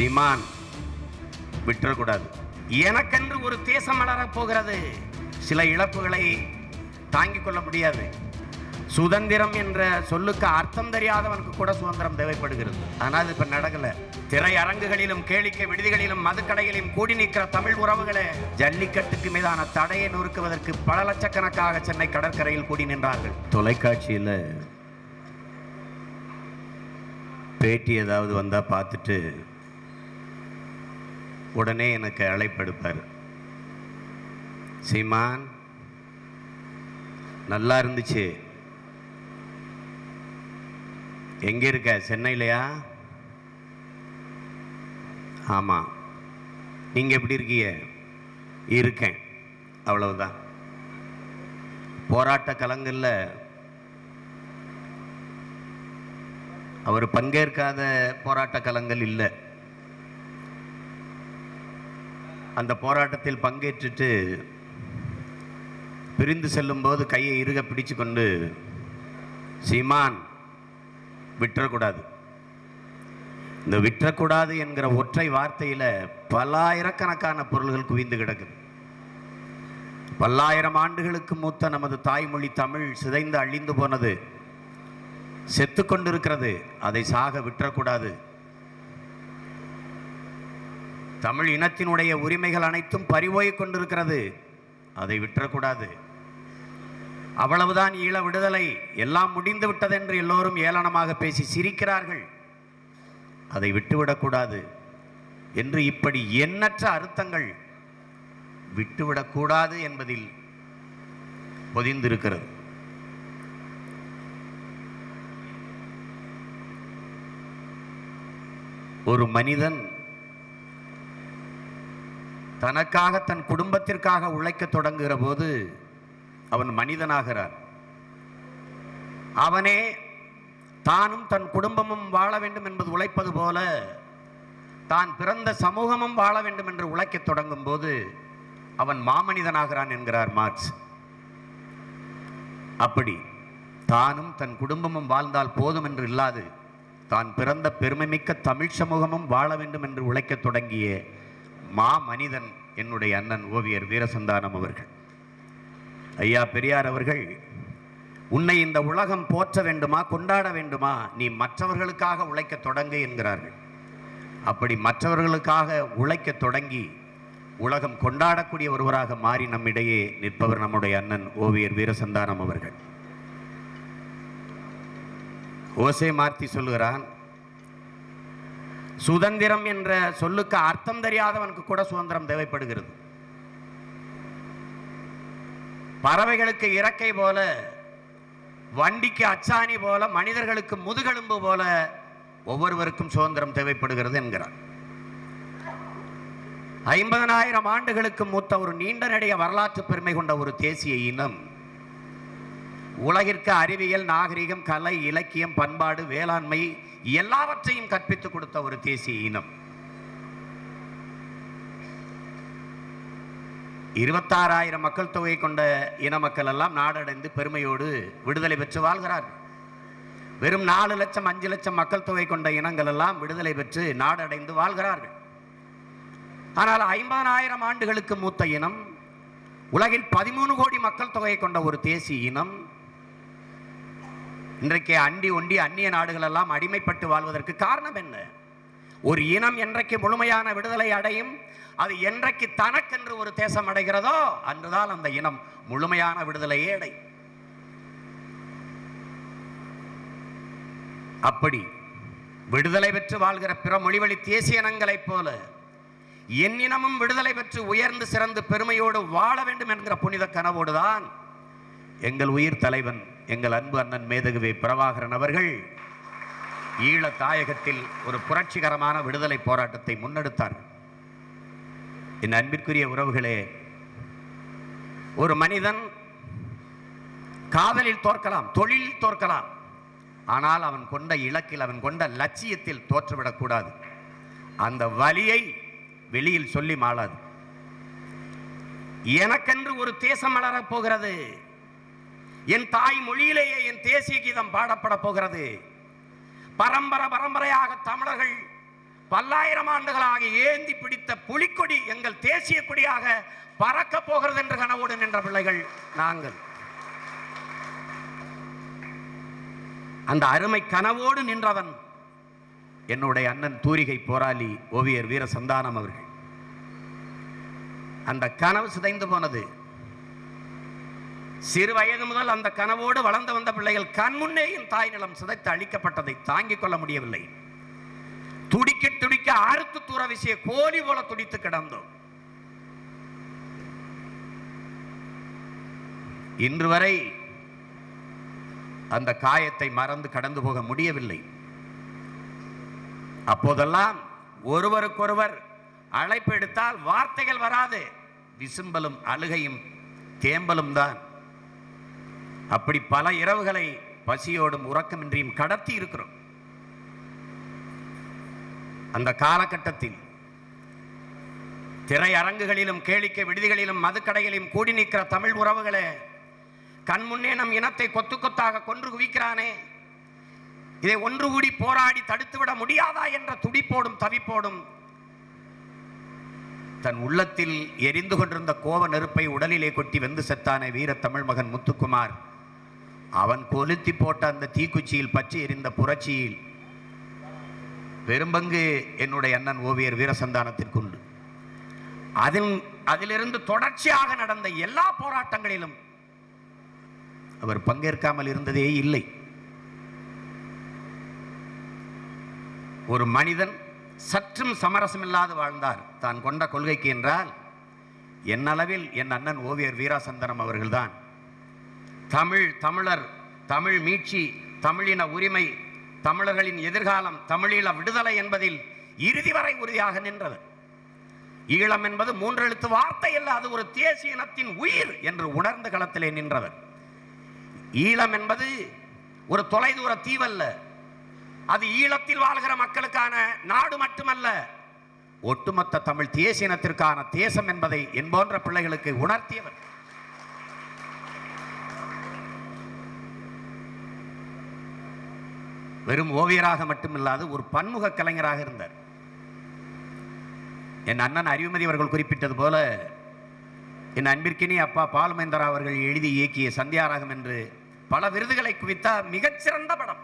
சீமான் விட்டுறக்கூடாது. எனக்கென்று ஒரு தேசம் மலரப் போகிறது. சில இழப்புகளை தாங்கிக் கொள்ள முடியாது. சுதந்திரம் என்ற சொல்லுக்கு அர்த்தம் தெரியாதவனுக்கு கூட சுதந்திரம் தேவைப்படுகிறது. ஆனால் இது நடக்கலை நடக்கல. திரையரங்குகளிலும் கேளிக்கை விடுதிகளிலும் மதுக்கடைகளிலும் கூடி நிற்கிற தமிழ் உறவுகளே ஜல்லிக்கட்டுக்கு மீதான தடையை நொறுக்குவதற்கு பல லட்சக்கணக்காக சென்னை கடற்கரையில் கூடி நின்றார்கள். தொலைக்காட்சியில் பேட்டி ஏதாவது வந்தால் பார்த்துட்டு உடனே எனக்கு அழைப்படுப்பார் சீமான் நல்லா இருந்துச்சு. எங்க இருக்க? சென்னையிலையா? ஆமாம் நீங்கள் எப்படி இருக்கீங்க? இருக்கேன். அவ்வளவுதான். போராட்ட கலங்களில் அவர் பங்கேற்காத போராட்ட கலங்கள் இல்லை. அந்த போராட்டத்தில் பங்கேற்றுட்டு பிரிந்து செல்லும்போது கையை இறுக பிடிச்சு கொண்டு சீமான் விட்டுறக்கூடாது இந்த விட்டுறக்கூடாது என்கிற ஒற்றை வார்த்தையில் பல்லாயிரக்கணக்கான பொருள்கள் குவிந்து கிடக்குது. பல்லாயிரம் ஆண்டுகளுக்கு மூத்த நமது தாய்மொழி தமிழ் சிதைந்து அழிந்து போனது செத்து கொண்டிருக்கிறது அதை சாக விட்டுறக்கூடாது தமிழ் இனத்தினுடைய உரிமைகள் அனைத்தும் பறிபோய் கொண்டிருக்கிறது. அதை விட்டுறக்கூடாது அவ்வளவுதான் ஈழ விடுதலை. எல்லாம் முடிந்து விட்டதென்று எல்லோரும் ஏளனமாக பேசி சிரிக்கிறார்கள். அதை விட்டுவிடக்கூடாது. என்று இப்படி எண்ணற்ற அர்த்தங்கள் விட்டுவிடக்கூடாது என்பதில் பொதிந்திருக்கிறது. ஒரு மனிதன் தனக்காக தன் குடும்பத்திற்காக உழைக்க தொடங்குகிற போது அவன் மனிதனாகிறான். அவனே தானும் தன் குடும்பமும் வாழ வேண்டும் என்பது உழைப்பது போல தான் பிறந்த சமூகமும் வாழ வேண்டும் என்று உழைக்கத் தொடங்கும் போது அவன் மாமனிதனாகிறான் என்கிறார் மார்க்ஸ். அப்படி தானும் தன் குடும்பமும் வாழ்ந்தால் போதும் என்று இல்லாது தான் பிறந்த பெருமைமிக்க தமிழ் சமூகமும் வாழ வேண்டும் என்று உழைக்கத் தொடங்கிய மா மனிதன் என்னுடைய அண்ணன் ஓவியர் வீரசந்தானம் அவர்கள். ஐயா பெரியார் அவர்கள் உன்னை இந்த உலகம் போற்ற வேண்டுமா கொண்டாட வேண்டுமா? நீ மற்றவர்களுக்காக உழைக்கத் தொடங்கு என்கிறார்கள். அப்படி மற்றவர்களுக்காக உழைக்கத் தொடங்கி உலகம் கொண்டாடக்கூடிய ஒருவராக மாறி நம்மிடையே நிற்பவர் நம்முடைய அண்ணன் ஓவியர் வீரசந்தானம் அவர்கள். ஓசே மார்த்தி சொல்லுகிறான் சுதந்திரம் என்ற சொல்லுக்கு அர்த்தம் தெரியாதவனுக்கு கூட சுதந்திரம் தேவைப்படுகிறது. பறவைகளுக்கு இறக்கை போல வண்டிக்கு அச்சாணி போல மனிதர்களுக்கு முதுகெலும்பு போல ஒவ்வொருவருக்கும் சுதந்திரம் தேவைப்படுகிறது என்கிறார். ஐம்பதனாயிரம் ஆண்டுகளுக்கு மூத்த ஒரு நீண்ட நடைய வரலாற்று பெருமை கொண்ட ஒரு தேசிய இனம் உலகிற்கு அறிவியல் நாகரிகம் கலை இலக்கியம் பண்பாடு வேளாண்மை எல்லாவற்றையும் கற்பித்துக் கொடுத்த ஒரு தேசிய இனம். இருபத்தாறாயிரம் மக்கள் தொகை கொண்ட இன மக்கள் எல்லாம் நாடடைந்து பெருமையோடு விடுதலை பெற்று வாழ்கிறார்கள். வெறும் நாலு லட்சம் அஞ்சு லட்சம் மக்கள் தொகை கொண்ட இனங்கள் எல்லாம் விடுதலை பெற்று நாடடைந்து வாழ்கிறார்கள். ஆனால் ஐம்பதாயிரம் ஆண்டுகளுக்கு மூத்த இனம் உலகில் பதிமூணு கோடி மக்கள் தொகை கொண்ட ஒரு தேசிய இனம் இன்றைக்கு அண்டி ஒண்டி அந்நிய நாடுகள் எல்லாம் அடிமைப்பட்டு வாழ்வதற்கு காரணம் என்ன? ஒரு இனம் என்றைக்கு முழுமையான விடுதலை அடையும் அது என்றைக்கு தனக்கென்று ஒரு தேசம் அடைகிறதோ அன்றுதான் அந்த இனம் முழுமையான விடுதலையே அடையும். அப்படி விடுதலை பெற்று வாழ்கிற பிற மொழிவழி தேசிய இனங்களைப் போல என் இனமும் விடுதலை பெற்று உயர்ந்து சிறந்து பெருமையோடு வாழ வேண்டும் என்கிற புனித கனவோடுதான் எங்கள் உயிர் தலைவன் எங்கள் அன்பு அண்ணன் மேதகுவே பிரபாகரன் அவர்கள் ஈழ தாயகத்தில் ஒரு புரட்சிகரமான விடுதலை போராட்டத்தை முன்னெடுத்தார் என் அன்பிற்குரிய உறவுகளே ஒரு மனிதன் காதலில் தோற்கலாம் தொழிலில் தோற்கலாம் ஆனால் அவன் கொண்ட இலக்கில் அவன் கொண்ட லட்சியத்தில் தோற்றுவிடக்கூடாது அந்த வலியை வெளியில் சொல்லி மாளாது. எனக்கென்று ஒரு தேசம் மலரப் போகிறது. என் தாய் மொழியிலேயே என் தேசிய கீதம் பாடப்பட போகிறது. பரம்பரை பரம்பரையாக தமிழர்கள் பல்லாயிரம் ஆண்டுகளாக ஏந்தி பிடித்த புலிக்கொடி எங்கள் தேசிய கொடியாக பறக்க போகிறது என்ற கனவோடு நின்ற பிள்ளைகள் நாங்கள். அந்த அருமை கனவோடு நின்றவன் என்னுடைய அண்ணன் தூரிகை போராளி ஓவியர் வீர சந்தானம் அவர்கள். அந்த கனவு சிதைந்து போனது. சிறு வயது முதல் அந்த கனவோடு வளர்ந்து வந்த பிள்ளைகள் கண் முன்னேயும் தாய் நிலம் சிதைத்து அழிக்கப்பட்டதை தாங்கிக் கொள்ள முடியவில்லை. துடிக்க துடிக்க அறுத்து தூர வீசிய கோழி போல துடித்து கிடந்தோம். இன்று வரை அந்த காயத்தை மறந்து கடந்து போக முடியவில்லை. அப்போதெல்லாம் ஒருவருக்கொருவர் அழைப்பு எடுத்தால் வார்த்தைகள் வராது. விசும்பலும் அழுகையும் தேம்பலும் தான். அப்படி பல இரவுகளை பசியோடும் உறக்கமின்றியும் கடத்தி இருக்கிறோம். அந்த காலகட்டத்தில் திரையரங்குகளிலும் கேளிக்கை விடுதிகளிலும் மதுக்கடைகளிலும் கூடி நிற்கிற தமிழ் உறவுகளே கண்முன்னே நம் இனத்தை கொத்து கொத்தாக கொன்று குவிக்கிறானே இதை ஒன்று கூடி போராடி தடுத்துவிட முடியாதா என்ற துடிப்போடும் தவிப்போடும் தன் உள்ளத்தில் எரிந்து கொண்டிருந்த கோவ நெருப்பை உடலிலே கொட்டி வெந்து செத்தானே வீர தமிழ் மகன் முத்துக்குமார். அவன் கொளுத்தி போட்ட அந்த தீக்குச்சியில் பச்சை எரிந்த புரட்சியில் பெரும்பங்கு என்னுடைய அண்ணன் ஓவியர் வீரசந்தானத்திற்குண்டு அதில் அதிலிருந்து தொடர்ச்சியாக நடந்த எல்லா போராட்டங்களிலும் அவர் பங்கேற்காமல் இருந்ததே இல்லை. ஒரு மனிதன் சற்றும் சமரசமில்லாது வாழ்ந்தார். தான் கொண்ட கொள்கைக்கு என்றால் என் அளவில் என் அண்ணன் ஓவியர் வீராசந்தனம் அவர்கள்தான். தமிழ் தமிழர் தமிழ் மீட்சி தமிழின உரிமை தமிழர்களின் எதிர்காலம் தமிழீழ விடுதலை என்பதில் இறுதி வரை உறுதியாக நின்றது. ஈழம் என்பது மூன்றெழுத்து வார்த்தை அல்ல அது ஒரு தேசிய இனத்தின் உயிர் என்று உணர்ந்த களத்திலே நின்றவர். ஈழம் என்பது ஒரு தொலைதூர தீவல்ல. அது ஈழத்தில் வாழ்கிற மக்களுக்கான நாடு மட்டுமல்ல. ஒட்டுமொத்த தமிழ் தேசிய இனத்திற்கான தேசம் என்பதை என்போன்ற பிள்ளைகளுக்கு உணர்த்தியவர். வெறும் ஓவியராக மட்டுமில்லாது ஒரு பன்முக கலைஞராக இருந்தார். என் அண்ணன் அறிவுமதி அவர்கள் குறிப்பிட்டது போல என் அன்பிற்கினி அப்பா பாலுமேந்தரா அவர்கள் எழுதி இயக்கிய சந்தியாராகம் என்று பல விருதுகளை குவித்த மிகச்சிறந்த படம்.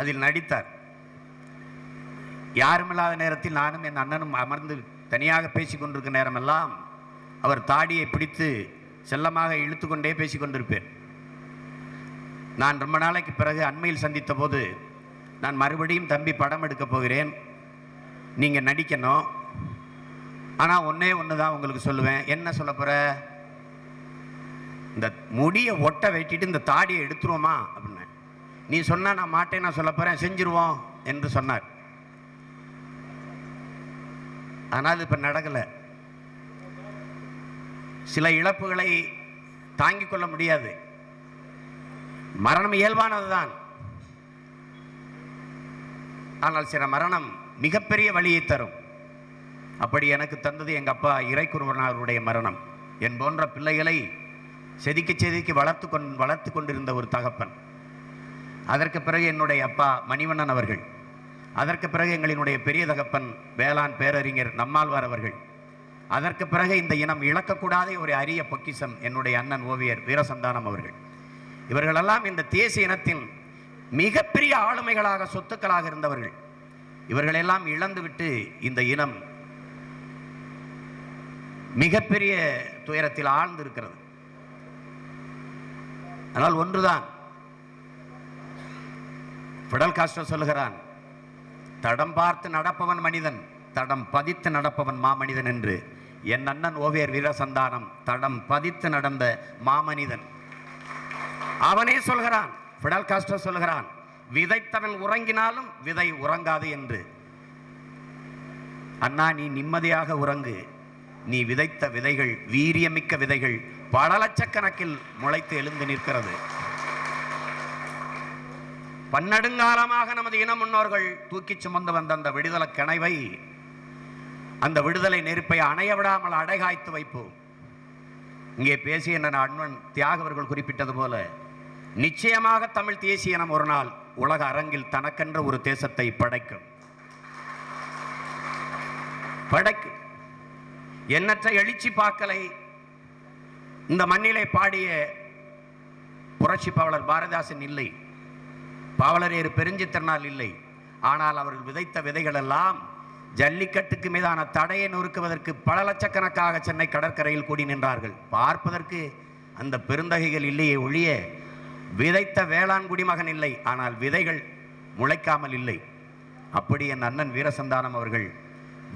அதில் நடித்தார். யாருமில்லாத நேரத்தில் நானும் என் அண்ணனும் அமர்ந்து தனியாக பேசிக் கொண்டிருக்கும் நேரமெல்லாம் அவர் தாடியை பிடித்து செல்லமாக இழுத்து கொண்டே பேசிக் கொண்டிருப்பேன். நான் ரொம்ப நாளைக்கு பிறகு அண்மையில் சந்தித்த போது நான் மறுபடியும் தம்பி படம் எடுக்கப் போகிறேன். நீங்கள் நடிக்கணும். ஆனால் ஒன்றே ஒன்று தான் உங்களுக்கு சொல்லுவேன். என்ன சொல்ல போகிற இந்த முடியை ஒட்டை வெட்டிட்டு இந்த தாடியை எடுத்துருவோமா? அப்படின்னு. நீ சொன்னால் நான் மாட்டேன் நான் சொல்ல போகிறேன் செஞ்சிருவோம் என்று சொன்னார். ஆனால் அது இப்போ நடக்கலை. சில இழப்புகளை தாங்கிக் கொள்ள முடியாது. மரணம் இயல்பானதுதான். ஆனால் சில மரணம் மிகப்பெரிய வழியை தரும். அப்படி எனக்கு தந்தது எங்கள் அப்பா இறைக்குருவனாருடைய மரணம். என் போன்ற பிள்ளைகளை செதுக்கி செதுக்கி வளர்த்து கொண் வளர்த்து கொண்டிருந்த ஒரு தகப்பன். அதற்கு பிறகு என்னுடைய அப்பா மணிவண்ணன் அவர்கள். அதற்கு பிறகு எங்களினுடைய பெரிய தகப்பன் வேளாண் பேரறிஞர் நம்மாழ்வார் அவர்கள். அதற்கு பிறகு இந்த இனம் இழக்கக்கூடாத ஒரு அரிய பொக்கிஷம் என்னுடைய அண்ணன் ஓவியர் வீரசந்தானம் அவர்கள். இவர்களெல்லாம் இந்த தேசிய இனத்தின் மிகப்பெரிய ஆளுமைகளாக சொத்துக்களாக இருந்தவர்கள். இவர்களெல்லாம் இழந்துவிட்டு இந்த இனம் மிகப்பெரிய துயரத்தில் ஆழ்ந்து இருக்கிறது ஆனால் ஒன்றுதான். பிடல் காஸ்ட்ரோ சொல்லுகிறான் தடம் பார்த்து நடப்பவன் மனிதன் தடம் பதித்து நடப்பவன் மாமனிதன் என்று. என் அண்ணன் ஓவியர் வீரசந்தானம் தடம் பதித்து நடந்த மாமனிதன். அவனே சொல்கிறான் பிடல் காஸ்ட்ரோ சொல்கிறான் விதைத்தவன் உறங்கினாலும் விதை உறங்காது என்று. அண்ணா நீ நிம்மதியாக உறங்கு. நீ விதைத்த விதைகள் வீரியமிக்க விதைகள் பல லட்சக்கணக்கில் முளைத்து எழுந்து நிற்கிறது. பன்னெடுங்காலமாக நமது இன முன்னோர்கள் தூக்கி சுமந்து வந்த அந்த விடுதலை கனவை அந்த விடுதலை நெருப்பை அணைய விடாமல் அடைகாய்த்து வைப்போம். இங்கே பேசிய நான் அண்ணன் தியாகவர்கள் குறிப்பிட்டது போல நிச்சயமாக தமிழ் தேசிய இனம் ஒரு நாள் உலக அரங்கில் தனக்கென்ற ஒரு தேசத்தை படைக்கும். படைக்கும். எண்ணற்ற எழுச்சி பாக்களை இந்த மண்ணிலே பாடிய புரட்சி பாவலர் பாரதிதாசன் இல்லை. பாவலரேறு பெருஞ்சித்திரனால் இல்லை. ஆனால் அவர்கள் விதைத்த விதைகள் எல்லாம் ஜல்லிக்கட்டுக்கு மீதான தடையை நொறுக்குவதற்கு பல லட்சக்கணக்காக சென்னை கடற்கரையில் கூடி நின்றார்கள். பார்ப்பதற்கு அந்த பெருந்தகைகள் இல்லையே ஒழிய விதைத்த வேளாண் குடிமகன் இல்லை ஆனால் விதைகள் முளைக்காமல் இல்லை. அப்படி என் அண்ணன் வீரசந்தானம் அவர்கள்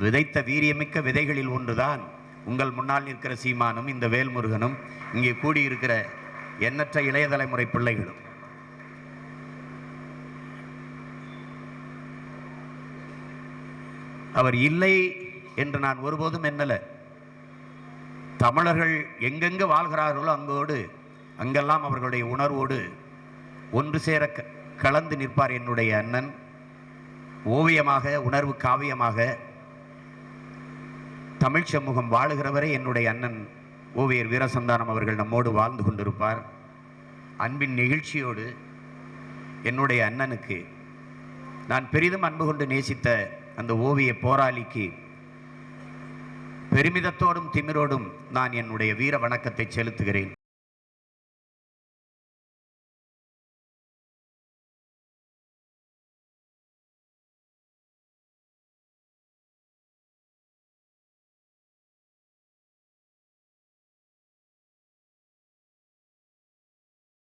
விதைத்த வீரியமிக்க விதைகளில் ஒன்றுதான் உங்கள் முன்னால் நிற்கிற சீமானும் இந்த வேல்முருகனும் இங்கே கூடியிருக்கிற எண்ணற்ற இளைய தலைமுறை பிள்ளைகளும். அவர் இல்லை என்று நான் ஒருபோதும் எண்ணல. தமிழர்கள் எங்கெங்கு வாழ்கிறார்களோ அங்கோடு அங்கெல்லாம் அவர்களுடைய உணர்வோடு ஒன்று சேர க- கலந்து நிற்பார் என்னுடைய அண்ணன். ஓவியமாக உணர்வு காவியமாக தமிழ் சமூகம் வாழுகிறவரை என்னுடைய அண்ணன் ஓவியர் வீரசந்தானம் அவர்கள் நம்மோடு வாழ்ந்து கொண்டிருப்பார். அன்பின் நெகிழ்ச்சியோடு என்னுடைய அண்ணனுக்கு நான் பெரிதும் அன்பு கொண்டு நேசித்த அந்த ஓவிய போராளிக்கு பெருமிதத்தோடும் திமிரோடும் நான் என்னுடைய வீர வணக்கத்தை செலுத்துகிறேன்.